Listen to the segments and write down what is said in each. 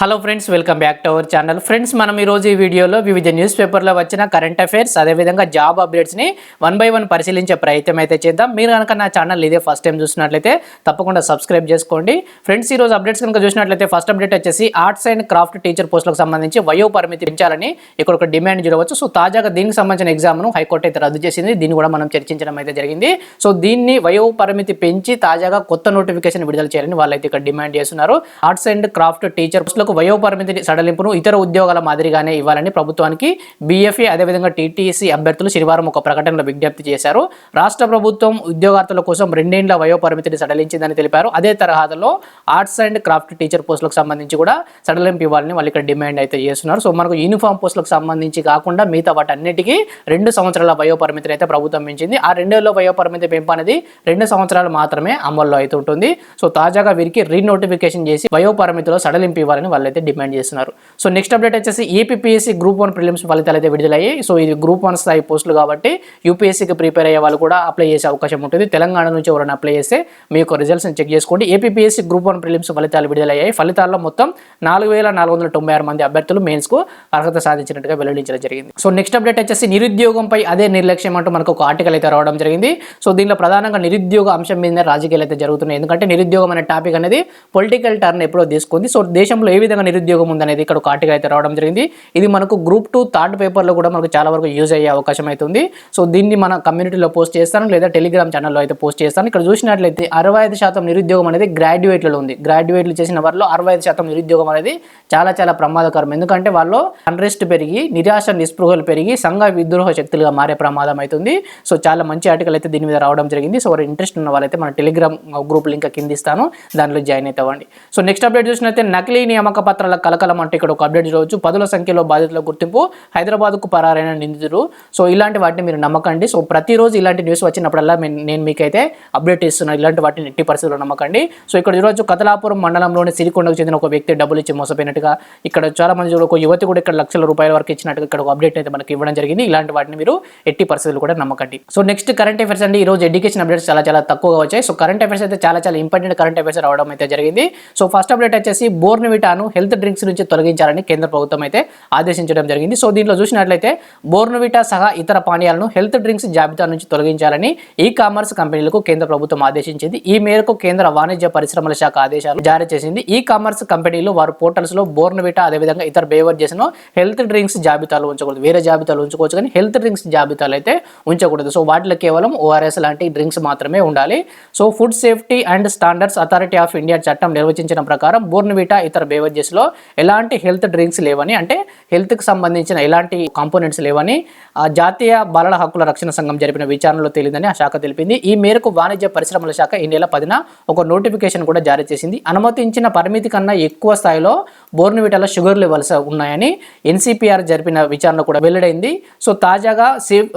Hello friends welcome back to our channel friends మనం ఈరోజు ఈ వీడియోలో వివిధ న్యూస్ పేపర్లో వచ్చిన కరెంట్ అఫైర్స్ అదేవిధంగా జాబ్ అప్డేట్స్ని వన్ బై వన్ పరిశీలించే ప్రయత్నం అయితే చేద్దాం. మీరు కనుక నా ఛానల్ ఇదే ఫస్ట్ టైం చూసినట్లయితే తప్పకుండా సబ్స్క్రైబ్ చేసుకోండి. ఫ్రెండ్స్ ఈరోజు అప్డేట్స్ కనుక చూసినట్లయితే ఫస్ట్ అప్డేట్ వచ్చేసి ఆర్ట్స్ అండ్ క్రాఫ్ట్ టీచర్ పోస్టులకు సంబంధించి వయో పరిమితి పెంచాలని ఇక్కడ ఒక డిమాండ్ చూడవచ్చు సో తాజాగా దీనికి సంబంధించిన ఎగ్జామ్ను హైకోర్టు అయితే రద్దు చేసింది. దీన్ని కూడా మనం చర్చించడం అయితే జరిగింది. సో దీన్ని వయో పరిమితి పెంచి తాజాగా కొత్త నోటిఫికేషన్ విడుదల చేయాలని వాళ్ళైతే ఇక్కడ డిమాండ్ చేస్తున్నారు. ఆర్ట్స్ అండ్ క్రాఫ్ట్ టీచర్ పోస్టులకు ఉద్యోగులకు పరిమితి సడలింపును ఇతర ఉద్యోగాల మాదిరిగానే ఇవ్వాలని ప్రభుత్వానికి బీఎఫ్ఏ అదేవిధంగా టీటీసీ అభ్యర్థులు శనివారం ఒక ప్రకటనలో విజ్ఞప్తి చేశారు. రాష్ట్ర ప్రభుత్వం ఉద్యోగార్థుల కోసం రెండేండ్ల వయోపరిమితిని సడలించిందని తెలిపారు. అదే తరహాలో ఆర్ట్స్ అండ్ క్రాఫ్ట్ టీచర్ పోస్టులకు సంబంధించి కూడా సడలింపు ఇవ్వాలని వాళ్ళు ఇక్కడ డిమాండ్ అయితే చేస్తున్నారు. సో మనకు యూనిఫామ్ పోస్టులకు సంబంధించి కాకుండా మిగతా వాటన్నిటికీ రెండు సంవత్సరాల వయోపరిమితిని అయితే ప్రభుత్వం పెంచింది. ఆ రెండేళ్ళ వయోపరిమితి పెంపు అనేది రెండు సంవత్సరాలు మాత్రమే అమల్లో అయితే ఉంటుంది. సో తాజాగా వీరికి రీనోటిఫికేషన్ చేసి వయోపరిమితిలో సడలింపు ఇవ్వాలని వాళ్ళైతే డిమాండ్ చేస్తున్నారు. సో నెక్స్ట్ అప్డేట్ వచ్చేసి ఏపీఎస్సీ గ్రూప్ వన్ ప్రిలిమ్స్ ఫలితాలు అయితే విడుదలయ్యాయి. సో ఇది గ్రూప్ వన్ స్థాయి పోస్టులు కాబట్టి యూపీఎస్సీకి ప్రిపేర్ అయ్యే వాళ్ళు కూడా అప్లై చేసే అవకాశం ఉంటుంది. తెలంగాణ నుంచి ఎవరైనా అప్లై చేస్తే మీ యొక్క రిజల్ట్స్ని చెక్ చేసుకోండి. ఏపీఎస్సీ గ్రూప్ వన్ ప్రిలిమ్స్ ఫలితాలు విడుదలయ్యాయి. ఫలితాల్లో మొత్తం నాలుగు వేల నాలుగు వందల తొంభై ఆరు మంది అభ్యర్థులు మెయిన్స్కు అర్హత సాధించినట్టుగా వెల్లడించడం జరిగింది. సో నెక్స్ట్ అప్డేట్ వచ్చేసి నిరుద్యోగంపై అదే నిర్లక్ష్యం అంటూ మనకు ఒక ఆర్టికల్ అయితే రావడం జరిగింది. సో దీనిలో ప్రధానంగా నిరుద్యోగ అంశం మీద రాజకీయాలు అయితే జరుగుతున్నాయి. ఎందుకంటే నిరుద్యోగం అనే టాపిక్ అనేది పొలిటికల్ టర్న్ ఎప్పుడో తీసుకుంది. సో దేశంలో ఏ విధంగా నిరుద్యోగం ఉందనేది ఇక్కడ ఒక ఆర్టికల్ అయితే రావడం జరిగింది. ఇది మనకు గ్రూప్ టూ థర్డ్ పేపర్లో కూడా మనకు చాలా వరకు యూజ్ అయ్యే అవకాశం అయితే ఉంది. సో దీన్ని మన కమ్యూనిటీలో పోస్ట్ చేస్తాను లేదా టెలిగ్రామ్ ఛానల్లో అయితే పోస్ట్ చేస్తాను. ఇక్కడ చూసినట్లయితే అరవై ఐదు శాతం నిరుద్యోగం అనేది గ్రాడ్యుయేట్లలో ఉంది. గ్రాడ్యుయేట్లు చేసిన వారిలో అరవై ఐదు శాతం నిరుద్యోగం అనేది చాలా చాలా ప్రమాదకరం. ఎందుకంటే వాళ్ళు అన్రెస్ట్ పెరిగి నిరాశ నిస్పృహలు పెరిగి సంఘ విద్రోహ శక్తులుగా మారే ప్రమాదం అవుతుంది సో చాలా మంచి ఆర్టికల్ అయితే దీని మీద రావడం జరిగింది. సో ఇంట్రెస్ట్ ఉన్న వాళ్ళైతే మన టెలిగ్రామ్ గ్రూప్ లింక్ కింద ఇస్తాను. దానిలో జాయిన్ అయితే అవ్వండి సో నెక్స్ట్ అప్డేట్ చూసినట్లయితే నకిలీ నియామక పత్రాల కలకలం అంటే ఇక్కడ ఒక అప్డేట్ చూడవచ్చు. పదుల సంఖ్యలో బాధితుల గుర్తింపు హైదరాబాద్కు పరారైన నిందితులు సో ఇలాంటి వాటిని మీరు నమ్మకండి. సో ప్రతిరోజు ఇలాంటి న్యూస్ వచ్చినప్పుడల్లా నేను మీకైతే అప్డేట్ ఇస్తున్నాను ఇలాంటి వాటిని ఎట్టి పరిస్థితుల్లో నమ్మకండి. సో ఇక్కడ చూడవచ్చు కతలాపురం మండలంలోని సిరికొండకు చెందిన ఒక వ్యక్తి డబ్బులు ఇచ్చి మోసపోయినట్టుగా ఇక్కడ చాలా మంది చూడ ఒక యువతి కూడా ఇక్కడ లక్షల రూపాయల వరకు ఇచ్చినట్టుగా ఇక్కడ ఒక అప్డేట్ అయితే మనకి ఇవ్వడం జరిగింది. ఇలాంటి వాటిని మీరు ఎట్టి పరిస్థితులు కూడా నమ్మకండి. సో నెక్స్ట్ కరెంట్ అఫైర్స్ అండి. ఈ రోజు ఎడ్యుకేషన్ అప్డేట్స్ చాలా చాలా తక్కువగా వచ్చాయి. సో కరెంట్ అఫైర్స్ అయితే చాలా చాలా ఇంపార్టెంట్ కరెంట్ అఫైర్స్ రావడం అయితే జరిగింది. సో ఫస్ట్ అప్డేట్ వచ్చేసి బోర్నవిటాను హెల్త్ డ్రింక్స్ నుంచి తొలగించాలని కేంద్ర ప్రభుత్వం అయితే ఆదేశించడం జరిగింది. సో దీంట్లో చూసినట్లయితే బోర్నవిటా సహా ఇతర పానీయాలను హెల్త్ డ్రింక్స్ జాబితా నుంచి తొలగించాలని ఈ కామర్స్ కంపెనీలకు కేంద్ర ప్రభుత్వం ఆదేశించింది. ఈ మేరకు కేంద్ర వాణిజ్య పరిశ్రమల శాఖ ఆదేశాలు జారీ చేసింది. ఈ కామర్స్ కంపెనీలు వారి పోర్టల్స్లో బోర్నవిటా అదేవిధంగా ఇతర బేవరేజెస్ను హెల్త్ డ్రింక్స్ జాబితాలు ఉంచకూడదు. వేరే జాబితాలు ఉంచుకోవచ్చు కానీ హెల్త్ డ్రింక్స్ జాబితాలు అయితే ఉంచకూడదు. సో వాటిలో కేవలం ఓఆర్ఎస్ లాంటి డ్రింక్స్ మాత్రమే ఉండాలి. So food safety and standards authority of India చట్టం నిర్వచించిన ప్రకారం బోర్నవిటా ఇతర బేవర్ బెవరేజెస్లో ఎలాంటి హెల్త్ డ్రింక్స్ లేవని అంటే హెల్త్కి సంబంధించిన ఎలాంటి కాంపోనెంట్స్ లేవని జాతీయ బాలల హక్కుల రక్షణ సంఘం జరిపిన విచారణలో తేలిందని ఆ శాఖ తెలిపింది. ఈ మేరకు వాణిజ్య పరిశ్రమల శాఖ ఈ నెల పదిన ఒక నోటిఫికేషన్ కూడా జారీ చేసింది. అనుమతించిన పరిమితి కన్నా ఎక్కువ స్థాయిలో బోర్నవిటాలో షుగర్ లెవెల్స్ ఉన్నాయని ఎన్సిపిఆర్ జరిపిన విచారణ కూడా వెల్లడైంది. సో తాజాగా safe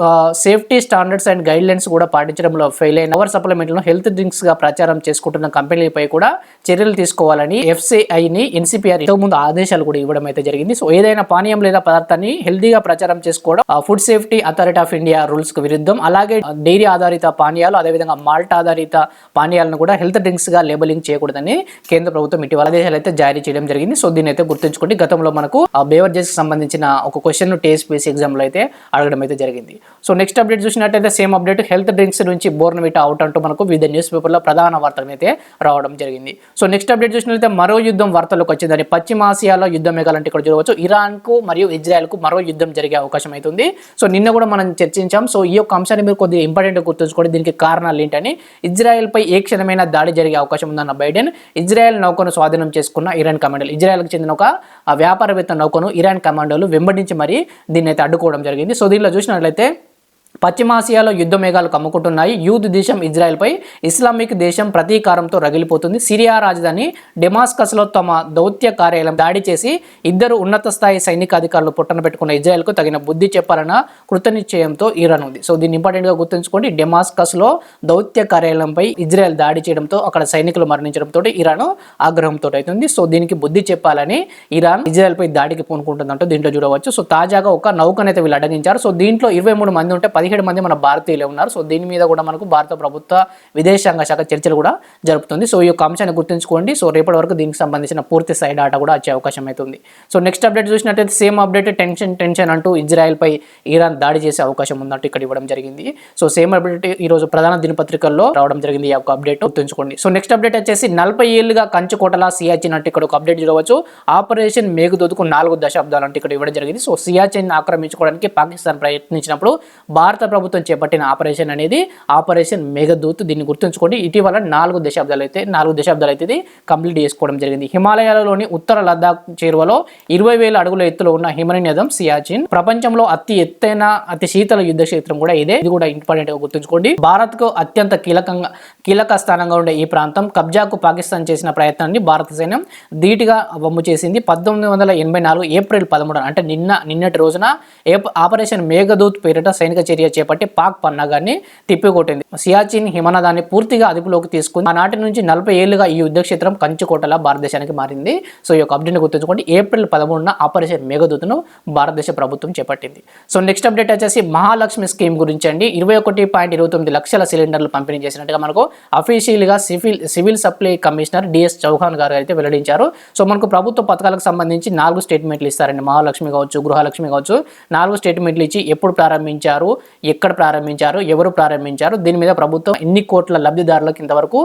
safety standards and guidelines కూడా పాటించడంలో ఫెయిల్ అయిన పవర్ సప్లిమెంట్లను హెల్త్ డ్రింక్స్గా ప్రచారం చేసుకుంటున్న కంపెనీలపై కూడా చర్యలు తీసుకోవాలని ఎఫ్సిఐని ఎన్సిపిఆర్ ఇంతకుముందు ఆదేశాలు కూడా ఇవ్వడం అయితే జరిగింది. సో ఏదైనా పానీయం లేదా పదార్థాన్ని హెల్తీగా ప్రచారం చేసుకోవడం food safety authority of India రూల్స్కు విరుద్ధం. అలాగే డైరీ ఆధారిత పానీయాలు అదేవిధంగా మాల్ట్ ఆధారిత పానీయాలను కూడా హెల్త్ డ్రింక్స్గా లేబలింగ్ చేయకూడదని కేంద్ర ప్రభుత్వం ఇటీవల ఆదేశాలు అయితే జారీ చేయడం జరిగింది. సో క్వశ్చన్ అయితే గుర్తుంచుకోండి. గతంలో మనకు బేవర్జెస్ సంబంధించిన ఒక క్వశ్చన్ టీఎస్పీఎస్సీ ఎగ్జామ్లో అయితే అడగడం అయితే జరిగింది. సో నెక్స్ట్ అప్డేట్ చూసినట్టయితే సేమ్ అప్డేట్ హెల్త్ డ్రింక్స్ నుంచి బోర్నవిటా అవుట్ అంటూ మనకు వివిధ న్యూస్ పేపర్లో ప్రధాన వార్తలైతే అయితే రావడం జరిగింది. సో నెక్స్ట్ అప్డేట్ చూసినట్లయితే మరో యుద్ధం వార్తలకు వచ్చిందని పశ్చిమాసియాలో యుద్ధం మేఘాలంటే ఇక్కడ చూడవచ్చు. ఇరాన్కు మరియు ఇజ్రాయెల్కు మరో యుద్ధం జరిగే అవకాశం అవుతుంది సో నిన్న కూడా మనం చర్చించాం. సో ఈ యొక్క అంశాన్ని మీరు కొద్దిగా ఇంపార్టెంట్ గుర్తుంచుకోండి. దీనికి కారణాలు ఏంటని? ఇజ్రాయెల్పై ఏ క్షణమైన దాడి జరిగే అవకాశం ఉందన్న బైడెన్ ఇజ్రాయెల్ నౌకను స్వాధీనం చేసుకున్న ఇరాన్ కమాండోలు ఇజ్రాయెల్కి చెందిన ఒక వ్యాపారవేత్త నౌకను ఇరాన్ కమాండోలు వెంబడించి మరి దీన్ని అయితే అడ్డుకోవడం జరిగింది. సో దీనిలో చూసినట్లయితే పశ్చిమాసియాలో యుద్ధ మేఘాలు కమ్ముకుంటున్నాయి. యూద్ దేశం ఇజ్రాయెల్పై ఇస్లామిక్ దేశం ప్రతీకారంతో రగిలిపోతుంది. సిరియా రాజధాని డెమాస్కస్లో తమ దౌత్య కార్యాలయం దాడి చేసి ఇద్దరు ఉన్నత స్థాయి సైనిక అధికారులు పుట్టన పెట్టుకున్న ఇజ్రాయెల్కు తగిన బుద్ధి చెప్పాలన్న కృతనిశ్చయంతో ఇరాన్ ఉంది సో దీన్ని ఇంపార్టెంట్గా గుర్తుంచుకోండి. డెమాస్కస్లో దౌత్య కార్యాలయంపై ఇజ్రాయెల్ దాడి చేయడంతో అక్కడ సైనికులు మరణించడంతో ఇరాన్ ఆగ్రహంతో అవుతుంది. సో దీనికి బుద్ధి చెప్పాలని ఇరాన్ ఇజ్రాయెల్పై దాడికి పూనుకుంటుందంటూ. దీంట్లో చూడవచ్చు. సో తాజాగా ఒక నౌకనైతే వీళ్ళు అడ్డగించారు. సో దీంట్లో ఇరవై మూడు మంది ఉంటే పదిహేడు మంది మన భారతీయులే ఉన్నారు. సో దీని మీద కూడా మనకు భారత ప్రభుత్వ విదేశాంగ శాఖ చర్చలు కూడా జరుపుతుంది. సో ఈ యొక్క అంశాన్ని గుర్తుంచుకోండి. సో రేపటి వరకు దీనికి సంబంధించిన పూర్తి స్థాయి డేటా కూడా వచ్చే అవకాశం అవుతుంది సో నెక్స్ట్ అప్డేట్ చూసినట్టయితే సేమ్ అప్డేట్ టెన్షన్ టెన్షన్ అంటూ ఇజ్రాయెల్పై ఇరాన్ దాడి చేసే అవకాశం ఉందంటూ ఇక్కడ ఇవ్వడం జరిగింది. సో సేమ్ అప్డేట్ ఈ రోజు ప్రధాన దినపత్రికల్లో రావడం జరిగింది ఈ యొక్క అప్డేట్ గుర్తుంచుకోండి. సో నెక్స్ట్ అప్డేట్ వచ్చేసి నలభై ఏళ్ళుగా కంచుకోటలా సియాచిన్ అంటే ఇక్కడ ఒక అప్డేట్ చూడవచ్చు. ఆపరేషన్ మేఘదూతుకు నాలుగు దశాబ్దాలు అంటే ఇక్కడ ఇవ్వడం జరిగింది. సో సియాచిన్ ఆక్రమించుకోవడానికి పాకిస్తాన్ ప్రయత్నించినప్పుడు భారత భారత ప్రభుత్వం చేపట్టిన ఆపరేషన్ అనేది ఆపరేషన్ మేఘదూత్. దీన్ని గుర్తుంచుకోండి. ఇటీవల నాలుగు దశాబ్దాలు అయితే నాలుగు దశాబ్దాలు అయితే ఇది కంప్లీట్ చేసుకోవడం జరిగింది. హిమాలయాలలోని ఉత్తర లద్దాఖ్ చేరువలో ఇరవై వేల అడుగుల ఎత్తులో ఉన్న హిమనీయదం సియాచిన్. ప్రపంచంలో అతి ఎత్తైన అతి శీతల యుద్ధ క్షేత్రం కూడా ఇదే. ఇది కూడా ఇంపార్టెంట్గా గుర్తుంచుకోండి. భారత్కు అత్యంత కీలకంగా కీలక స్థానంగా ఉండే ఈ ప్రాంతం కబ్జాకు పాకిస్తాన్ చేసిన ప్రయత్నాన్ని భారత సైన్యం ధీటుగా వమ్ము చేసింది. పద్దెనిమిది వందల ఎనభై నాలుగు ఏప్రిల్ పదమూడు అంటే నిన్న నిన్నటి రోజున ఆపరేషన్ మేఘదూత్ పేరిట సైనిక చర్య చేపట్టి పాక్ పన్నాగాన్ని తిప్పికొట్టింది. సియాచిన్ హిమనదాన్ని పూర్తిగా అదుపులోకి తీసుకుంది. ఆనాటి నుంచి నలభై ఏళ్ళుగా ఈ యుద్ధక్షేత్రం కంచుకోటలా భారతదేశానికి మారింది. సో ఈ యొక్క అప్డేట్ గుర్తుంచుకోండి. ఏప్రిల్ పదమూడున ఆపరేషన్ మేఘదూతను భారతదేశ ప్రభుత్వం చేపట్టింది. సో నెక్స్ట్ అప్డేట్ వచ్చేసి మహాలక్ష్మి స్కీమ్ గురించి అండి. ఇరవై ఒకటి పాయింట్ ఇరవై తొమ్మిది లక్షల సిలిండర్లు పంపిణీ చేసినట్టుగా మనకు అఫీషియల్గా civil civil supply commissioner DS Chauhan గారు అయితే వెల్లడించారు. సో మనకు ప్రభుత్వ పథకాలకు సంబంధించి నాలుగు స్టేట్మెంట్లు ఇస్తారండి. మహాలక్ష్మి కావచ్చు గృహలక్ష్మి కావచ్చు. నాలుగు స్టేట్మెంట్లు ఇచ్చి ఎప్పుడు ప్రారంభించారు ఎక్కడ ప్రారంభించారు ఎవరు ప్రారంభించారు దీని మీద ప్రభుత్వం ఎన్ని కోట్ల లబ్ధిదారులకు ఇంతవరకు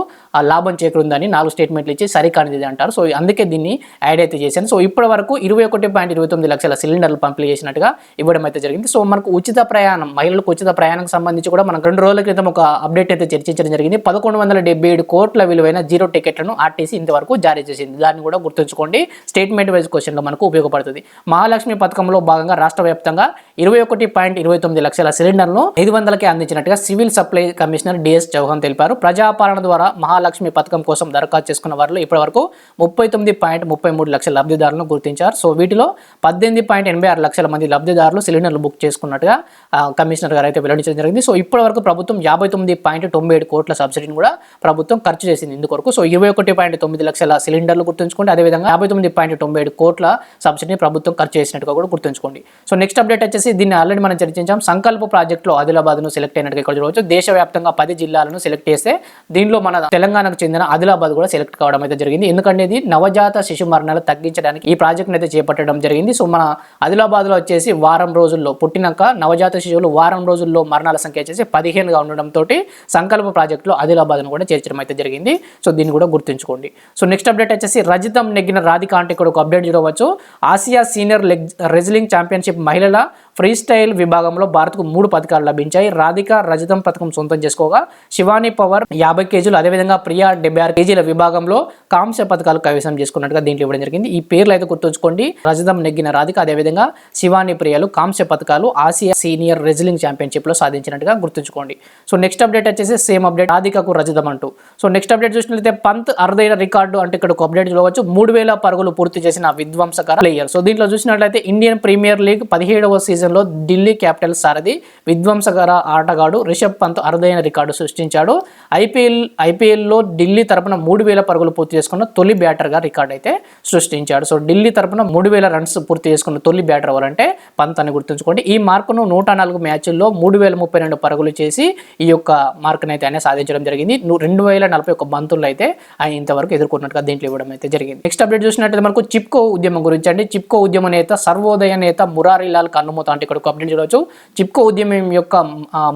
లాభం చేకూరుందని నాలుగు స్టేట్మెంట్లు ఇచ్చి సరికానిది అంటారు. సో అందుకే దీన్ని యాడ్ అయితే చేశాను. సో ఇప్పటి వరకు ఇరవై ఒకటి పాయింట్ ఇరవై తొమ్మిది లక్షల సిలిండర్లు పంపిణీ చేసినట్టుగా ఇవ్వడం అయితే జరిగింది. సో మనకు ఉచిత ప్రయాణం మహిళలకు ఉచిత ప్రయాణం సంబంధించి కూడా మనం రెండు రోజుల క్రితం ఒక అప్డేట్ అయితే చర్చించడం జరిగింది. పదకొండు వందల డెబ్బై ఏడు కోట్ల విలువైన జీరో టికెట్లను ఆర్టీసీ ఇంతవరకు జారీ చేసింది. దాన్ని కూడా గుర్తుంచుకోండి. స్టేట్మెంట్ వైజ్ క్వశ్చన్లో మనకు ఉపయోగపడుతుంది. మహాలక్ష్మి పథకంలో భాగంగా రాష్ట్ర వ్యాప్తంగా ఇరవై ఒకటి పాయింట్ ఇరవై తొమ్మిది లక్షల సిలిండర్లను ఐదు వందలకే అందించినట్టుగా civil supply commissioner DS Chauhan తెలిపారు. ప్రజాపాలన ద్వారా మహాలక్ష్మి పథకం కోసం దరఖాస్తు చేసుకున్న వారిలో ఇప్పటివరకు ముప్పై తొమ్మిది పాయింట్ ముప్పై మూడు లక్షల లబ్ధిదారులను గుర్తించారు. సో వీటిలో పద్దెనిమిది పాయింట్ ఎనభై ఆరు లక్షల మంది లబ్ధిదారులు సిలిండర్లు బుక్ చేసుకున్నట్టుగా కమిషనర్ గారు అయితే వెల్లడించడం జరిగింది. సో ఇప్పటి వరకు ప్రభుత్వం యాభై తొమ్మిది పాయింట్ తొంభై ఏడు కోట్ల సబ్సిడీని కూడా ప్రభుత్వం ఖర్చు చేసింది ఇందుకొరకు. సో ఇరవై ఒకటి పాయింట్ తొమ్మిది లక్షల సిలిండర్లు గుర్తుంచుకోండి. అదేవిధంగా యాభై తొమ్మిది పాయింట్ తొంభై ఏడు కోట్ల సబ్సిడీని ప్రభుత్వం ఖర్చు చేసినట్టుగా కూడా గుర్తుంచుకోండి. సో నెక్స్ట్ అప్డేట్ వచ్చేసి దీన్ని ఆల్రెడీ మనం చర్చించాం. సంకల్ప ప్రాజెక్టులో ఆదిలాబాద్ను సెలెక్ట్ అయినట్టుగా ఇక్కడ చూడవచ్చు. దేశవ్యాప్తంగా పది జిల్లాలను సెలెక్ట్ చేస్తే దీనిలో మన తెలంగాణకు చెందిన ఆదిలాబాద్ కూడా సెలెక్ట్ కావడం అయితే జరిగింది. ఎందుకంటే ఇది నవజాత శిశు మరణాలు తగ్గించడానికి ఈ ప్రాజెక్ట్ని అయితే చేపట్టడం జరిగింది. సో మన ఆదిలాబాద్లో వచ్చేసి వారం రోజుల్లో పుట్టినాక నవజాత శిశువులు వారం రోజుల్లో మరణాల సంఖ్య వచ్చేసి పదిహేనుగా ఉండడంతో సంకల్ప ప్రాజెక్టులో ఆదిలాబాద్ను కూడా చేర్చడం అయితే జరిగింది. సో దీన్ని కూడా గుర్తుంచుకోండి. సో నెక్స్ట్ అప్డేట్ వచ్చేసి రజితం నెగ్గిన రాధిక అంటే ఇక్కడ ఒక అప్డేట్ చూడవచ్చు. Asia senior leg wrestling championship మహిళల ఫ్రీ స్టైల్ విభాగంలో భారత్కు మూడు పథకాలు లభించాయి. రాధిక రజతం పథకం సొంతం చేసుకోగా శివాని పవర్ యాభై కేజీలు అదేవిధంగా ప్రియా డెబ్బై ఆరు కేజీల విభాగంలో కాంస్య పథకాలు కైవసం చేసుకున్నట్టుగా దీంట్లో ఇవ్వడం జరిగింది. ఈ పేర్లు అయితే గుర్తుంచుకోండి. రజతం నెగ్గిన రాధిక అదేవిధంగా శివాని ప్రియాలు కాంస్య పథకాలు ఆసియా సీనియర్ రెజ్లింగ్ ఛాంపియన్షిప్లో సాధించినట్టుగా గుర్తుంచుకోండి. సో నెక్స్ట్ అప్డేట్ వచ్చేసి సేమ్ అప్డేట్ రాధికకు రజతం అంటూ. సో నెక్స్ట్ అప్డేట్ చూసినట్లయితే పంత్ అరుదైన రికార్డు అంటే ఇక్కడ ఒక అప్డేట్ చూడవచ్చు. మూడు వేల పరుగులు పూర్తి చేసిన విధ్వంసకర ప్లేయర్. సో దీంట్లో చూసినట్లయితే ఇండియన్ ప్రీమియర్ లీగ్ పదిహేడవ సీజన్లో ఢిల్లీ క్యాపిటల్స్ సారథి విధ్వంసకర ఆటగాడు రిషబ్ పంత్ అరుదైన రికార్డు సృష్టించాడు. ఐపీఎల్ ఐపీఎల్లో ఢిల్లీ తరపున మూడు వేల పరుగులు పూర్తి చేసుకున్న తొలి బ్యాటర్గా రికార్డ్ అయితే సృష్టించాడు. సో ఢిల్లీ తరపున మూడు వేల రన్స్ పూర్తి చేసుకున్న తొలి బ్యాటర్ ఎవరంటే పంత్ అని గుర్తుంచుకోండి. ఈ మార్కును నూట నాలుగు మ్యాచ్ల్లో మూడు వేల ముప్పై రెండు పరుగులు చేసి ఈ యొక్క మార్కును అయితే ఆయన సాధించడం జరిగింది. రెండు వేల నలభై ఒక బంతుల్లో అయితే ఆయన ఇంతవరకు ఎదుర్కొన్నట్టుగా దీంట్లో ఇవ్వడం అయితే జరిగింది. నెక్స్ట్ అప్డేట్ చూసినట్లయితే మనకు చిప్కో ఉద్యమం గురించి అండి. చిప్కో ఉద్యమ నేత సర్వోదయ నేత మురారీలాల్ కన్నుమూత అంటే ఇక్కడ అప్డేట్ చూడవచ్చు. చిప్కో ఉద్యమం యొక్క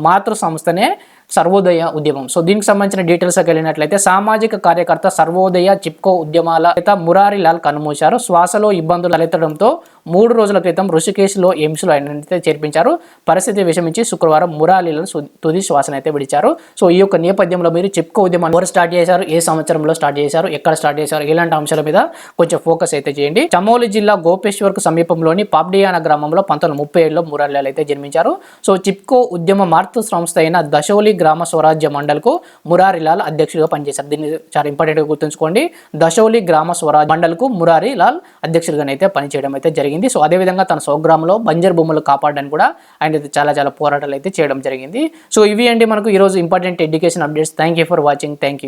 మాతృ సంస్థనే సర్వోదయ ఉద్యమం. సో దీనికి సంబంధించిన డీటెయిల్స్ వెళ్ళినట్లయితే సామాజిక కార్యకర్త సర్వోదయ చిప్కో ఉద్యమాల నేత మురారి లాల్ కనుమూశారు శ్వాసలో ఇబ్బందులు తలెత్తడంతో మూడు రోజుల క్రితం ఋషికేశ్లో ఎయిమ్స్లో ఆయనైతే చేర్పించారు. పరిస్థితి విషమించి శుక్రవారం మురాలీలను తుది శ్వాసను అయితే విడిచారు. సో ఈ యొక్క నేపథ్యంలో మీరు చిప్కో ఉద్యమం ఎవరు స్టార్ట్ చేశారు? ఏ సంవత్సరంలో స్టార్ట్ చేశారు? ఎక్కడ స్టార్ట్ చేశారు? ఇలాంటి అంశాల మీద కొంచెం ఫోకస్ అయితే చేయండి. చమోలి జిల్లా గోపేశ్వర్కు సమీపంలోని పాబ్డియాన గ్రామంలో పంతొమ్మిది ముప్పై ఏడులో మురారీలాల్ అయితే జన్మించారు. సో చిప్కో ఉద్యమ మార్త సంస్థ అయిన దశోలి గ్రామ స్వరాజ్య మండల్కు మురారిలాల్ అధ్యక్షుడిగా పనిచేశారు. దీన్ని చాలా ఇంపార్టెంట్గా గుర్తుంచుకోండి. దశోలి గ్రామ స్వరాజ్ మండల్కు మురారిలాల్ అధ్యక్షుడిగానైతే పనిచేయడం అయితే జరిగింది. సో అదేవిధంగా తన స్వగ్రామంలో బంజర్ భూములు కాపాడడానికి కూడా ఆయన అయితే చాలా చాలా పోరాటాలు అయితే చేయడం జరిగింది. సో ఇవి అండి మనకు ఈరోజు important education updates. Thank you for watching. Thank you